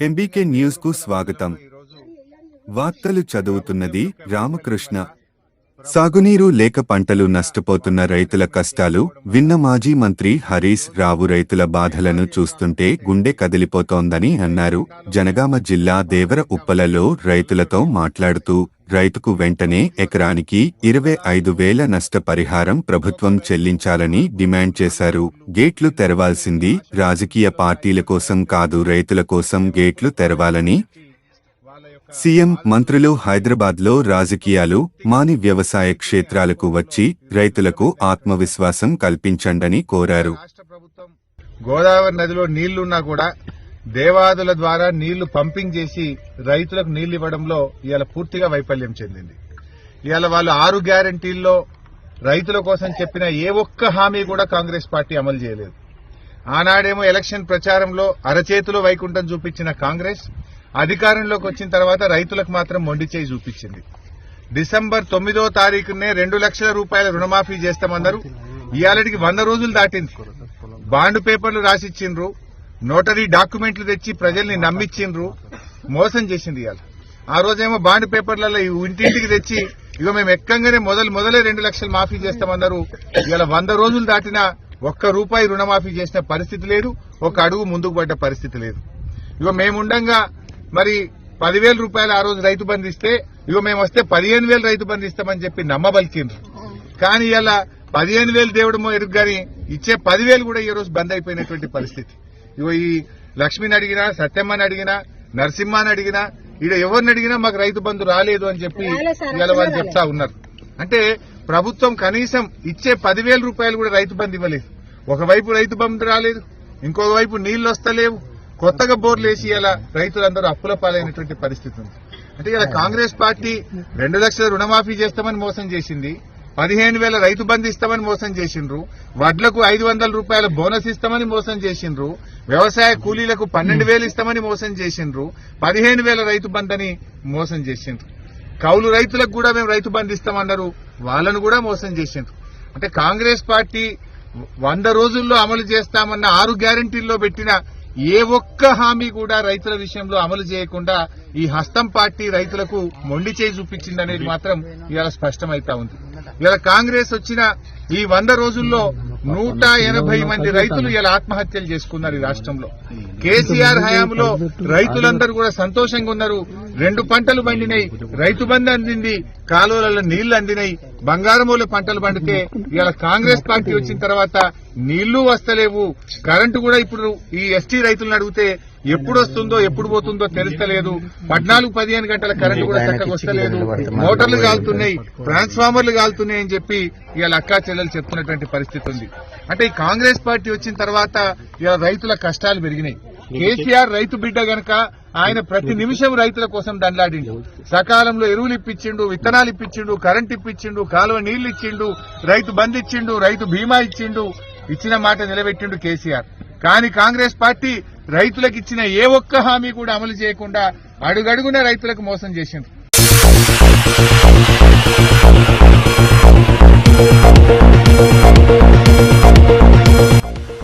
MBK న్యూస్కు స్వాగతం. వార్తలు చదువుతున్నది రామకృష్ణ. సాగునీరు లేక పంటలు నష్టపోతున్న రైతుల కష్టాలు విన్న మాజీ మంత్రి హరీష్ రావు రైతుల బాధలను చూస్తుంటే గుండె కదిలిపోతోందని అన్నారు. జనగామ జిల్లా దేవర ఉప్పలలో రైతులతో మాట్లాడుతూ రైతుకు వెంటనే ఎకరానికి ఇరవై ఐదు వేల నష్టపరిహారం ప్రభుత్వం చెల్లించాలని డిమాండ్ చేశారు. గేట్లు తెరవాల్సింది రాజకీయ పార్టీల కోసం కాదు రైతుల కోసం గేట్లు తెరవాలని సీఎం మంత్రులు హైదరాబాద్లో రాజకీయాలు మాని వ్యవసాయ క్షేత్రాలకు వచ్చి రైతులకు ఆత్మవిశ్వాసం కల్పించండని కోరారు. రాష్ట్ర ప్రభుత్వం గోదావరి నదిలో నీళ్ళున్నా కూడా దేవాదుల ద్వారా నీళ్ళు పంపింగ్ చేసి రైతులకు నీళ్ళు ఇవ్వడంలో ఇవాళ పూర్తిగా వైఫల్యం చెందింది. ఇవాళ వాళ్ళు ఆరు గ్యారంటీల్లో రైతుల కోసం చెప్పిన ఏ ఒక్క హామీ కూడా కాంగ్రెస్ పార్టీ అమలు చేయలేదు. ఆనాడేమో ఎలక్షన్ ప్రచారంలో అరచేతిలో వైకుంఠం చూపించిన కాంగ్రెస్ అధికారంలోకి వచ్చిన తర్వాత రైతులకు మాత్రం మొండి చేయి చూపించింది. డిసెంబర్ తొమ్మిదో తారీఖునే రెండు లక్షల రూపాయల రుణమాఫీ చేస్తామన్నారు. ఇవాళకి వంద రోజులు దాటింది. బాండ్ పేపర్లు రాసిచ్చిండ్రు. నోటరీ డాక్యుమెంట్లు తెచ్చి ప్రజల్ని నమ్మిచ్చిండ్రు. మోసం చేసింది ఇవాళ ఆ రోజేమో బాండ్ పేపర్లలో ఇంటింటికి తెచ్చి ఇక మేము ఎక్కంగానే మొదలు మొదలే రెండు లక్షలు మాఫీ చేస్తామన్నారు. ఇవాళ వంద రోజులు దాటినా ఒక్క రూపాయి రుణమాఫీ చేసిన పరిస్థితి లేదు. ఒక అడుగు ముందుకు పడ్డ పరిస్థితి లేదు. ఇక మేముండంగా మరి పదివేల రూపాయలు ఆ రోజు రైతు బంధు ఇస్తే ఇగో మేము వస్తే పదిహేను వేలు రైతు బంధు ఇస్తామని చెప్పి నమ్మబలికిండ్రు కానీ ఇలా పదిహేను వేలు దేవుడమో ఎరుగు గాని ఇచ్చే పదివేలు కూడా ఈ రోజు బంద్ అయిపోయినటువంటి పరిస్థితి. ఇగో ఈ లక్ష్మిని అడిగినా సత్యమ్మని అడిగినా నరసింహని అడిగినా ఈడ ఎవరిని అడిగినా మాకు రైతు బంధు రాలేదు అని చెప్పి ఇవాళ వాళ్ళు చెప్తా ఉన్నారు. అంటే ప్రభుత్వం కనీసం ఇచ్చే పదివేల రూపాయలు కూడా రైతు బంధు ఇవ్వలేదు. ఒకవైపు రైతు బంధు రాలేదు ఇంకొక వైపు నీళ్ళు వస్తలేవు. కొత్తగా బోర్లు వేసి ఇలా రైతులందరూ అప్పుల పాలైనటువంటి పరిస్థితి ఉంది. అంటే ఇలా కాంగ్రెస్ పార్టీ రెండు లక్షల రుణమాఫీ చేస్తామని మోసం చేసింది పదిహేను వేల రైతు బంధు ఇస్తామని మోసం చేసిండ్రు వడ్లకు ఐదు వందల రూపాయల బోనస్ ఇస్తామని మోసం చేసిండ్రు వ్యవసాయ కూలీలకు పన్నెండు వేలు ఇస్తామని మోసం చేసిండ్రు పదిహేను వేల రైతు బంధని మోసం చేసిండ్రు. కౌలు రైతులకు కూడా మేము రైతు బంధు ఇస్తామన్నారు వాళ్ళను కూడా మోసం చేసిండ్రు. అంటే కాంగ్రెస్ పార్టీ వంద రోజుల్లో అమలు చేస్తామన్న ఆరు గ్యారంటీల్లో పెట్టిన ఏ ఒక్క హామీ కూడా రైతుల విషయంలో అమలు చేయకుండా ఈ హస్తం పార్టీ రైతులకు మొండి చేయి చూపించింది అనేది మాత్రం ఇవాళ స్పష్టమైతా ఉంది. ఇవాళ కాంగ్రెస్ వచ్చిన ఈ వంద రోజుల్లో నూట ఎనభై మంది రైతులు ఇలా ఆత్మహత్యలు చేసుకున్నారు ఈ రాష్ట్రంలో. కేసీఆర్ హయాంలో రైతులందరూ కూడా సంతోషంగా ఉన్నారు. రెండు పంటలు పండినాయి. రైతు బంధు అందింది కాలువలలో నీళ్ళు అందినాయి. బంగారమూల పంటలు పండితే ఇవాళ కాంగ్రెస్ పార్టీ వచ్చిన తర్వాత నీళ్ళు వస్తలేవు. కరెంటు కూడా ఇప్పుడు ఈ ఎస్టీ రైతులను అడిగితే ఎప్పుడు వస్తుందో ఎప్పుడు పోతుందో తెలుస్తలేదు. పద్నాలుగు పదిహేను గంటల కరెంటు కూడా చక్కగా వస్తలేదు. మోటార్లు కాలుతున్నాయి ట్రాన్స్ఫార్మర్లు కాలుతున్నాయి అని చెప్పి ఇవాళ అక్కా చెల్లెలు చెప్తున్నటువంటి పరిస్థితి ఉంది. అంటే ఈ కాంగ్రెస్ పార్టీ వచ్చిన తర్వాత ఇవాళ రైతుల కష్టాలు పెరిగినాయి. కేసీఆర్ రైతు బిడ్డ గనక ఆయన ప్రతి నిమిషం రైతుల కోసం దండాడిండు. సకాలంలో ఎరువులు ఇప్పించిండు విత్తనాలు ఇప్పించిండు కరెంట్ ఇప్పించిండు కాలువ నీళ్ళు ఇచ్చిండు రైతు బంద్ ఇచ్చిండు రైతు బీమా ఇచ్చిండు ఇచ్చిన మాట నిలబెట్టిండు కేసీఆర్. కానీ కాంగ్రెస్ పార్టీ రైతులకు ఇచ్చిన ఏ ఒక్క హామీ కూడా అమలు చేయకుండా అడుగడుగున రైతులకు మోసం చేసిండ్రు